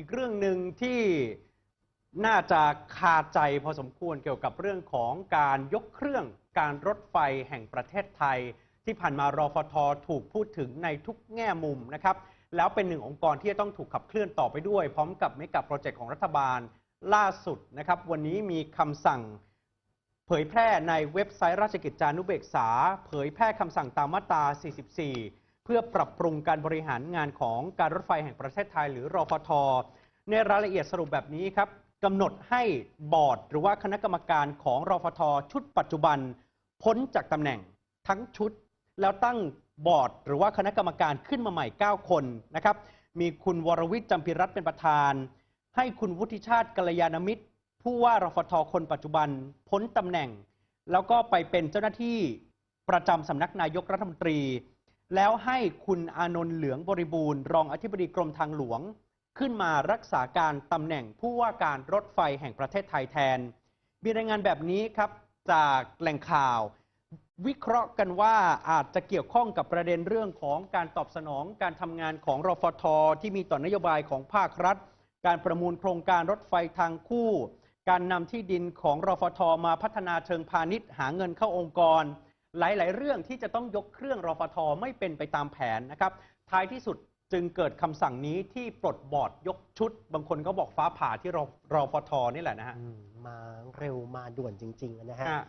อีกเรื่องหนึ่งที่น่าจะคาใจพอสมควรเกี่ยวกับเรื่องของการยกเครื่องการรถไฟแห่งประเทศไทย ที่ผ่านมารอฟทถูกพูดถึงในทุกแง่มุมนะครับ แล้วเป็นหนึ่งองค์กรที่จะต้องถูกขับเคลื่อนต่อไปด้วย พร้อมกับเมกะโปรเจกต์ของรัฐบาลล่าสุดนะครับ วันนี้มีคำสั่งเผยแพร่ในเว็บไซต์ราชกิจจานุเบกษา เผยแพร่คำสั่งตามมาตรา 44 พื่อปรับปรุงการบริหารงานของการรถไฟแห่งประเทศไทย หรือรอฟทในรายละเอียดสรุปแบบนี้ครับกำหนดให้บอร์ด หรือว่าคณะกรรมการของรอฟทชุดปัจจุบัน พ้นจากตำแหน่งทั้งชุด แล้วตั้งบอร์ด หรือว่าคณะกรรมการขึ้นมาใหม่ 9 คนนะครับ มีคุณวรวิทย์จำพิรัตน์เป็นประธาน ให้คุณวุฒิชาติกัลยาณมิตร ผู้ว่ารฟทคนปัจจุบันพ้นตำแหน่ง แล้วก็ไปเป็นเจ้าหน้าที่ประจำสำนักนายกรัฐมนตรี แล้วให้คุณอานนท์เหลืองบริบูรณ์ รองอธิบดีกรมทางหลวง ขึ้นมารักษาการตำแหน่งผู้ว่าการรถไฟแห่งประเทศไทยแทน มีรายงานแบบนี้ครับจากแหล่งข่าว วิเคราะห์กันว่าอาจจะเกี่ยวข้องกับประเด็นเรื่องของการตอบสนองการทำงานของรฟท ที่มีต่อนโยบายของภาครัฐ การประมูลโครงการรถไฟทางคู่ การนำที่ดินของรฟท มาพัฒนาเชิงพาณิชย์หาเงินเข้าองค์กร หลาย ๆ เรื่องที่จะต้องยกเครื่องรฟทไม่เป็นไปตามแผนนะครับท้ายที่สุดจึงเกิดคำสั่งนี้ที่ปลดบอร์ดยกชุด บางคนก็บอกฟ้าผ่าที่รรฟทนี่แหละนะฮะ อืมมาเร็วมาด่วนจริงๆนะฮะ อะ